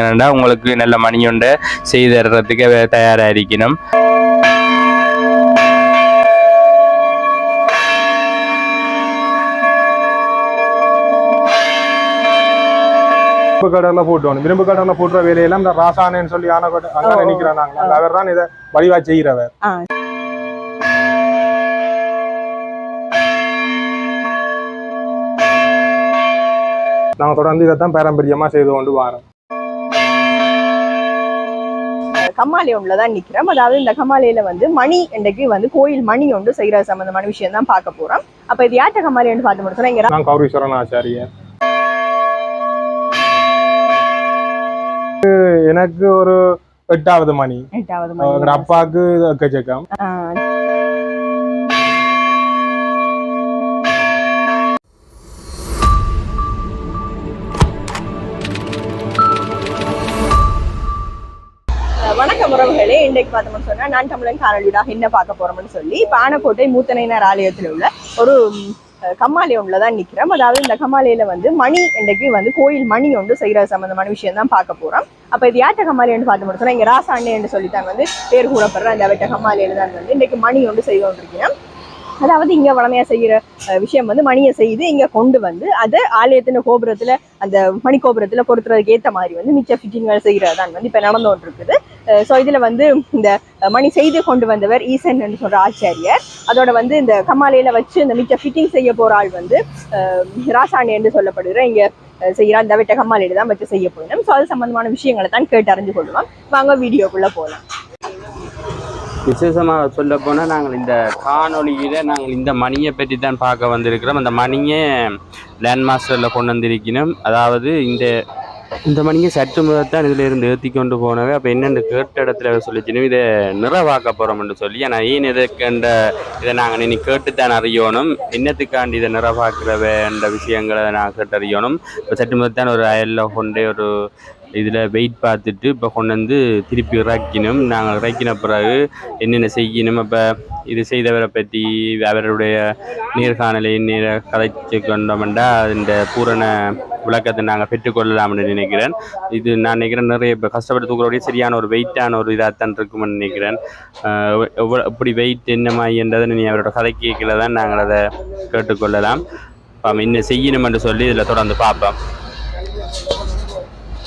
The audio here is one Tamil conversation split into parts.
ஏன்னா உங்களுக்கு நல்ல மணியுண்ட செய்து தர்றதுக்கு அவ தயாரா இருக்கணும் இரும்பு கடல்ல போட்டோம் இரும்பு கடல்ல போட்டுற வேலையெல்லாம் இந்த ராசானேன்னு சொல்லி ஆன அங்க நிக்கிறோம் நாங்க. அவர் தான் இதை வடிவா செய்கிறவர் ஆ. நாங்க தொடர்ந்து இதைத்தான் பாரம்பரியமா செய்து கொண்டு வரோம். கம்மாளி ஒன்றுல தான் நிக்கிறோம். அதாவது இந்த கம்மாளியில வந்து மணி இன்றைக்கு வந்து கோயில் மணி ஒன்று செய்யற சம்பந்தமான விஷயம் தான் பார்க்க போறோம். அப்ப இது யார்ட்ட கம்மாளின்னு பார்த்து முடிச்சோம்னா இங்க நான் கௌரீஸ்வரன் ஆச்சாரியர் எனக்கு ஒரு எட்டாவது மணி. எட்டாவது மணி. அப்பாவுக்கு எக்கச்சக்கம் வணக்கம் உறவுகளே. இன்றைக்கு பார்த்தோம்னு சொன்னா நான் தமிழன் காணொலியாக என்ன பார்க்க போறோம்னு சொல்லி பானக்கோட்டை மூத்தனையினர் ஆலயத்தில் உள்ள ஒரு ம், அஹ், தான் நிக்கிறோம். அதாவது இந்த கம்மாளியில வந்து மணி இன்றைக்கு வந்து கோயில் மணி ஒன்று செய்கிற சம்பந்தமான விஷயம் தான் பார்க்க போறோம். அப்ப இது யார்ட்ட கம்மாளின்னு பார்த்து முடிச்சோம்னா இங்க ராசாண்ணே என்று சொல்லித்தான் வந்து பேர் கூறப்படுற அந்த வெட்ட கம்மாளியில தான் வந்து இன்றைக்கு மணி ஒன்று செய்து கொண்டிருக்கிறோம் அதாவது இங்க வளமையா செய்யற விஷயம் வந்து மணியை செய்து இங்க கொண்டு வந்து அதை ஆலயத்தின் கோபுரத்துல அந்த மணி கோபுரத்துல பொறுத்துறதுக்கு ஏத்த மாதிரி வந்து மிச்ச ஃபிட்டிங்கள் செய்கிறது தான் வந்து இப்ப நடந்து கொண்டு இருக்குது ஸோ இதில் வந்து இந்த மணி செய்து கொண்டு வந்தவர் ஈசன் என்று சொல்கிற ஆச்சாரியர். அதோட வந்து இந்த கம்மாலையில் வச்சு இந்த மிச்ச ஃபிட்டிங் செய்ய போகிற ஆள் வந்து ராசாணி என்று சொல்லப்படுகிற இங்கே அஹ், அந்த வெட்ட கம்மாலையில தான் வச்சு செய்ய போயிடும் ஸோ அது சம்மந்தமான விஷயங்களை தான் கேட்டு அறிஞ்சு கொள்வோம் வாங்க வீடியோக்குள்ளே போகலாம் விசேஷமாக சொல்ல போனால் நாங்கள் இந்த காணொலியில் நாங்கள் இந்த மணியை பற்றி தான் பார்க்க வந்திருக்கிறோம். அந்த மணியை லேண்ட் மாஸ்டரில் கொண்டு வந்திருக்கணும் அதாவது இந்த இந்த மணியை சற்று முதல் தான் இதில் இருந்து ஏற்றி கொண்டு போனவே. அப்போ என்னென்று கேட்ட இடத்துல சொல்லிச்சினும் இதை நிறைவாக்க போகிறோம்னு சொல்லி ஆனால் ஏன் இதுக்கண்ட இதை நாங்கள் இனி கேட்டுத்தான் அறியணும். என்னத்துக்காண்டி இதை நிறைவாக்குறவேன்ற விஷயங்களை நான் கேட்டு அறியணும் இப்போ சற்று முதல் தான் ஒரு அயலில் கொண்டே ஒரு இதில் வெயிட் பார்த்துட்டு இப்போ கொண்டு வந்து திருப்பி இறக்கினோம் நாங்கள் இறக்கின பிறகு என்னென்ன செய்யணும்? அப்போ இது செய்தவரை பற்றி அவருடைய நேர்காணலை நேர கதைச்சு கொண்டோம்டா. இந்த பூரண விளக்கத்தை நாங்கள் பெற்றுக்கொள்ளலாம்னு நினைக்கிறேன். இது நான் நினைக்கிறேன் நிறைய இப்போ கஷ்டப்பட்டு தூக்குறோடைய சரியான ஒரு வெயிட்டான ஒரு இதாகத்தான் இருக்கும்னு நினைக்கிறேன். எவ்வளோ எப்படி வெயிட் என்னமா நீ அவரோட கதை கேட்கல தான் நாங்கள் அதை கேட்டுக்கொள்ளலாம். அப்போ என்ன செய்யணும்னு சொல்லி இதில் தொடர்ந்து பார்ப்போம்.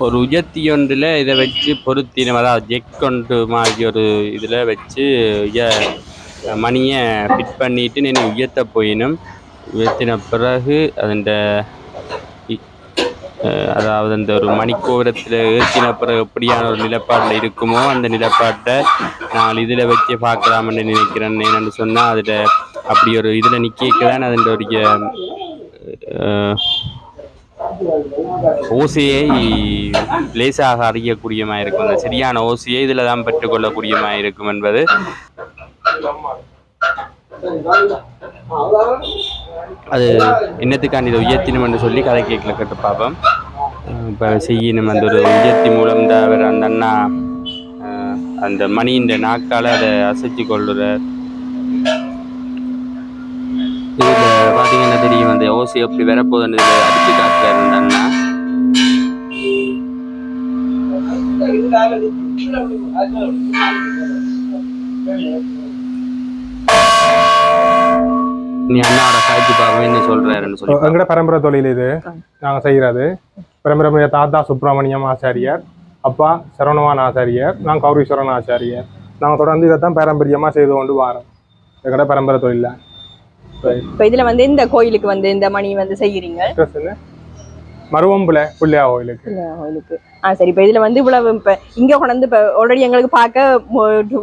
ஒரு உயர்த்தி ஒன்றில் இதை வச்சு பொருத்தினம் அதாவது ஜெக் கொண்டு மாதிரி ஒரு இதில் வச்சு உய- மணியை ஃபிட் பண்ணிட்டு நான் உயர்த்த போயினும். உயர்த்தின பிறகு அதன் அதாவது அந்த ஒரு மணிக்கோபுரத்தில் ஏற்றின பிறகு எப்படியான ஒரு நிலப்பாட்டில் இருக்குமோ அந்த நிலப்பாட்டை நான் இதில் வச்சு பார்க்கலாம்னு நினைக்கிறேன். என்னென்னு சொன்னால் அதில் அப்படி ஒரு இதில் நிற்க தான் அதன் ஒரு ஓசையை லேசாக அறியக்கூடியமாக இருக்கும். அந்த சரியான ஓசையை இதில் தான் பெற்றுக்கொள்ளக்கூடியமாக இருக்கும் என்பது. அது என்னத்துக்காண்டி இதை உயர்த்தினம் என்று சொல்லி கதை கேட்கல கேட்டு பார்ப்போம். இப்போ செய்யணும் அந்த ஒரு உயர்த்தி மூலம் தான் அவர் அந்த அண்ணா அந்த மணியின் நாக்கால் அதை அசைச்சு கொள்ளுற பார்த்தீங்கன்னா தெரியும் அந்த ஓசை எப்படி வரப்போகுதுன்னு அடிச்சு காட்டுறாரு அந்த அண்ணா. நீ அண்ணாவோட காய்ச்சி பார்ப்போம் என்ன சொல்றாருன்னு சொல்லி எங்கட பரம்பரை தொழில் இது? நாங்க செய்யறது. பரம்பரை தாத்தா சுப்பிரமணியம் ஆச்சாரியார் அப்பா சரவணவான் ஆச்சாரியர் நான் கௌரீஸ்வரன் ஆச்சாரியர். நாங்கள் தொடர்ந்து இதைத்தான் பாரம்பரியமாக செய்து கொண்டு வரோம். எங்கட பரம்பரை தொழில இப்ப இதுல வந்து இந்த கோயிலுக்கு வந்து இந்த மணி வந்து செய்யறீங்க? ட்ரெஸ்ஸுன்னு மருவம்புல பிள்ளையா கோயிலுக்கு. இல்ல, கோயிலுக்கு. ஆ சரி. இப்ப இதுல வந்து இவ்வளவு இப்ப இங்க கொண்டு இப்ப ஆல்ரெடி எங்களுக்கு பார்க்க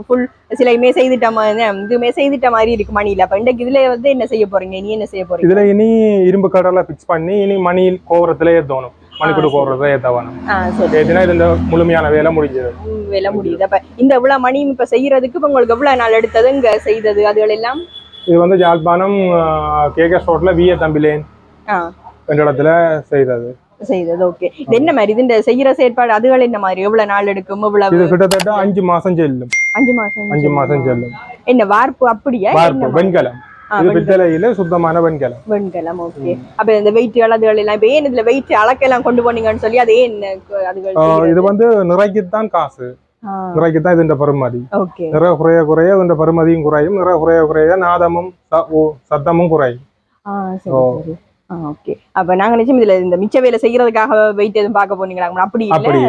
ஃபுல் சிலையுமே செய்துட்ட மாதிரி இதுவுமே செய்துட்ட மாதிரி இருக்கு மணியில. அப்ப இன்றைக்கு இதுல வந்து என்ன செய்ய போறீங்க? நீ என்ன செய்ய போறீங்க? இதுல இனி இரும்பு கடலை ஃபிக்ஸ் பண்ணி இனி மணியில் கோபுரத்துல ஏத்தணும். மணிக்கூடு கோபுரத்தை ஏத்த வேணும். ஆ சரி. ஏத்தினா இது இந்த முழுமையான வேலை முடிஞ்சது. வேலை முடியுது. அப்ப இந்த இவ்வளவு மணி இப்ப செய்யறதுக்கு இப்ப உங்களுக்கு எவ்வளவு நாள் எடுத்தது இங்க செய்தது அதுகள் எல்லாம்? இது வந்து யாழ்ப்பாணம் கேகஸ் ரோட்ல விஏ தம்பிலேன் என்ற இடத்துல செய்தது. செய்தது ஓகே. இது என்ன மாதிரி? இது இந்த செய்யற செயற்பாடு அதுகள் என்ன மாதிரி? எவ்வளவு நாள் எடுக்கும்? இது இவ்வளவு கிட்டத்தட்ட அஞ்சு மாசம் செல்லும். அஞ்சு மாசம் அஞ்சு மாசம் செல்லும். என்ன வார்ப்பு அப்படியா? என்ன வெண்கலம். இது பித்தளையில சுத்தமான வெண்கலம். வெண்கலம் ஓகே. அப்ப இந்த வெயிட் அதுகள் எல்லாம் இப்ப ஏன் இதுல வெயிட் அளக்கெல்லாம் கொண்டு போனீங்கன்னு சொல்லி அது ஏன் அதுகள் இது வந்து நிறைக்குத்தான் காசு. நிறைக்குத்தான் இதுன்ற பெருமதி நிறை குறைய குறைய இதுன்ற பெருமதியும் குறையும். நிறை குறைய குறைய நாதமும் சத்தமும் குறையும். ஓகே. அப்ப நாங்க நினைச்சோம் இதுல இந்த மிச்ச வேலை செய்யறதுக்காக வெயிட் எதுவும் பார்க்க போனீங்களா அப்படி அப்படி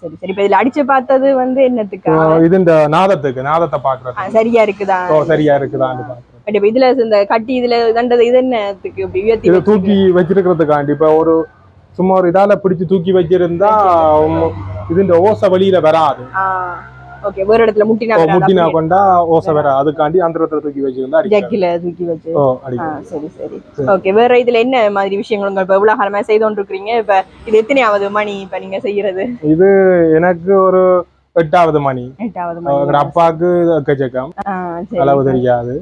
சரி சரி. இப்ப இதுல அடிச்சு பார்த்தது வந்து என்னத்துக்கா? இது இந்த நாதத்துக்கு நாதத்தை பாக்குறது சரியா இருக்குதா? சரியா பாக்குறது பட் இதுல இந்த கட்டி இதுல தண்டது இது என்னத்துக்கு? இப்படி தூக்கி வச்சிருக்கிறதுக்காண்டி. இப்ப ஒரு சும்மா ஒரு இதால பிடிச்சு தூக்கி வச்சிருந்தா உம், இதுன்ற ஓசை வெளியில வராது ஓகே வேற இடத்துல முட்டினா முட்டினா. கொண்டா ஓசை வராது அதுக்காண்டி அந்த இடத்துல தூக்கி வச்சிருந்தா அடிக்காது ஜக்கில தூக்கி வச்சு ஓ ஆ, அடிக்கும் சரி சரி ஓகே வேற இதுல என்ன மாதிரி விஷயங்கள் உங்க இப்ப எவ்வளவு காலமா செய்து கொண்டிருக்கிறீங்க இப்ப இது எத்தனையாவது மணி இப்ப நீங்க செய்யறது இது எனக்கு ஒரு எட்டாவது மணி எட்டாவது மணி அப்பாவுக்கு இது எக்கச்சக்கம். அளவு தெரியாது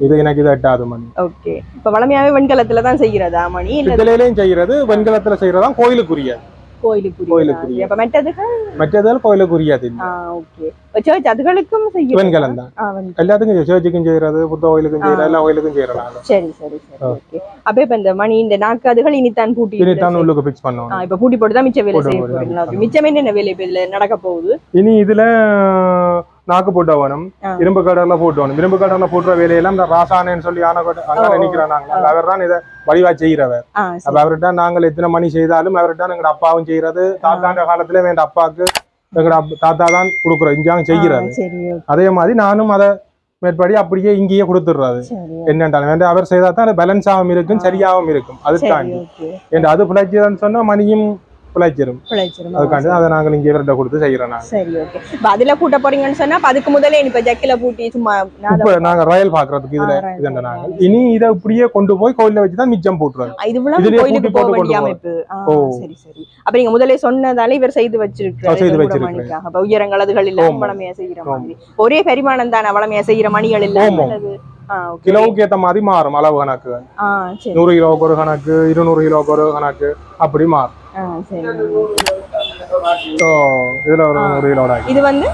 இது எனக்கு இது எட்டாவது மணி ஓகே இப்ப வளமையாவே வெண்கலத்துல தான் செய்யறதா மணி பித்தளையிலையும் செய்யறது வெண்கலத்துல செய்யறதா கோயிலுக்குரிய தான். ஆ, வெண்கலம். எல்லாத்துக்கும் சேர்ச்சுக்கும் செய்யறது புத்த கோயிலுக்கும் செய்யறது எல்லா கோயிலுக்கும் செய்யறாங்க சரி சரி சரி ஓகே அப்ப இப்ப இந்த மணி இந்த நாக்கு அதுகள் இனித்தான் பூட்டி இனித்தான் உள்ளுக்கு பிக்ஸ் பண்ணணும். ஆ, இப்ப பூட்டி போட்டு தான் மிச்ச வேலை செய்ய போறீங்களா. மிச்சம் என்ன வேலை இப்ப இதுல நடக்க போகுது? இனி இதுல நாக்கு போட்டு வேணும். இரும்பு கடல்ல போட்டு வேணும். இரும்பு கடல்ல போட்டுற வேலையெல்லாம் இந்த ராசானேன்னு சொல்லி ஆன அங்க ஓ. நினைக்கிறாங்க அவர் தான் இதை வடிவா செய்யறவர் ஆ அப்ப அவர்கிட்ட நாங்கள் எத்தனை மணி செய்தாலும் அவர்கிட்ட எங்க அப்பாவும் செய்யறது தாத்தாண்ட காலத்துல வேண்ட அப்பாவுக்கு அப்பா- தாத்தா தான் கொடுக்குறோம். இஞ்சாங்க okay. அதே மாதிரி நானும் அதை மேற்படி அப்படியே இங்கேயே கொடுத்துடுறது. சரி என்னன்றாலும். அவர் செய்தா தான் அது பேலன்ஸாகவும் இருக்கும் சரியாகவும் இருக்கும். அதுக்காண்டி அது பிழைச்சதுன்னு சொன்னா மணியும் பிழைச்சிரும். பிழைச்சிரும். அதுக்காண்டி அதை நாங்கள் இங்கே இவர்கிட்ட கொடுத்து செய்யறோம் நாங்க சரி ஓகே இப்ப அதுல பூட்ட போறீங்கன்னு சொன்னா அதுக்கு முதல்ல இப்ப ஜக்கில பூட்டி சும்மா இப்ப நாங்க ரயல் பாக்குறதுக்கு இதுல இதுண்ட நாங்கள். இனி இதை இப்படியே கொண்டு போய் கோயில்ல வச்சுதான் மிச்சம் போட்டுருவாங்க. இது கோயிலுக்கு போக வேண்டிய அமைப்பு. ஓ. சரி சரி. அப்ப நீங்க முதல்ல சொன்னதால இவர் செய்து வச்சிருக்காரு செய்து. மணிக்காக. அப்ப உயரங்கள் அதுகள் ஆமா. வளமையா மாதிரி. ஒரே பரிமாணம் தானே வளமையா செய்யற மணிகள் okay. கிலோவுக்கு ஏத்த மாதிரி மாறும் அளவு கணக்கு. நூறு கிலோவுக்கு ஒரு கணக்கு இருநூறு கிலோவுக்கு ஒரு கணக்கு அப்படி மாறும். ஸோ இதுல ஒரு நூறு கிலோட ஆகி. இது வந்து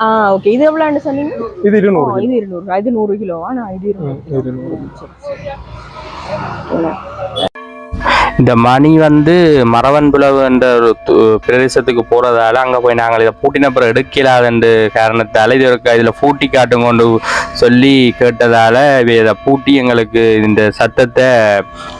ஆ ஓகே இது எவ்வளவுன்னு சொன்னீங்க இது ஓ, இருநூறு இது இருநூறு இது நூறு கிலோவா நான் இது இருநூறு இந்த மணி வந்து மரவன்புலவு என்ற ஒரு பிரதேசத்துக்கு போகிறதால அங்கே போய் நாங்கள் இதை பூட்டின அப்புறம் எடுக்கலாதுன்ற காரணத்தால் இது இருக்க இதில் பூட்டி காட்டும் கொண்டு சொல்லி கேட்டதால் இதை பூட்டி எங்களுக்கு இந்த சத்தத்தை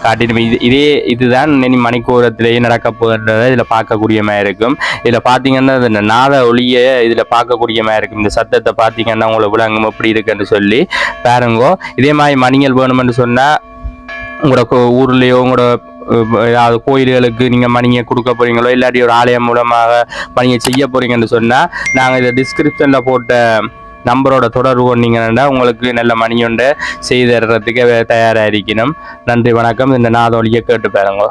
காட்டிட்டு இது இதே இதுதான் இனி மணிக்கூரத்திலேயே நடக்க போகின்றதை இதில் பார்க்கக்கூடிய மாதிரி இருக்கும். இதில் பார்த்தீங்கன்னா இந்த நாத ஒளியை இதில் பார்க்கக்கூடிய மாதிரி இருக்கும். இந்த சத்தத்தை பார்த்தீங்கன்னா உங்களை விளங்கும் எப்படி இருக்குன்னு சொல்லி பாருங்கோ. இதே மாதிரி மணிகள் வேணும்னு சொன்னால் உங்களோட ஊர்லேயோ உங்களோட ஏதாவது கோயில்களுக்கு நீங்கள் மணியை கொடுக்க போறீங்களோ இல்லாட்டி ஒரு ஆலயம் மூலமாக மணியை செய்ய போகிறீங்கன்னு சொன்னால் நாங்கள் இதை டிஸ்கிரிப்ஷனில் போட்ட நம்பரோட தொடர்பு கொண்டீங்கன்னா உங்களுக்கு நல்ல மணியொன்றை செய்து தர்றதுக்கு தயாராக இருக்கணும். நன்றி வணக்கம். இந்த நாதொலியை கேட்டு பாருங்க.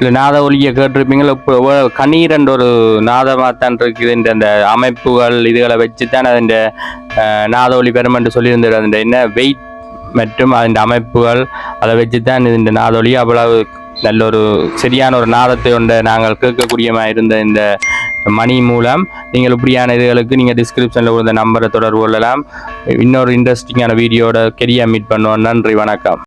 இல்லை நாத ஒலியை கேட்டிருப்பீங்களா இப்போ கண்ணீர் என்ற ஒரு நாதமாத்தான் இருக்குது இந்த அந்த அமைப்புகள் இதுகளை வச்சு தான் அதன் நாத ஒலி பெறும் என்று சொல்லியிருந்தது. அதன் என்ன வெயிட் மற்றும் அதன் அமைப்புகள் அதை வச்சு தான் இந்த நாதொலி அவ்வளவு நல்ல ஒரு சரியான ஒரு நாதத்தை கொண்ட நாங்கள் கேட்கக்கூடியமா இருந்த இந்த மணி மூலம். நீங்கள் இப்படியான இதுகளுக்கு நீங்கள் டிஸ்கிரிப்ஷனில் கொடுத்த நம்பரை தொடர்பு கொள்ளலாம். இன்னொரு இன்ட்ரெஸ்டிங்கான வீடியோட கெரியா மீட் பண்ணுவோம். நன்றி வணக்கம்.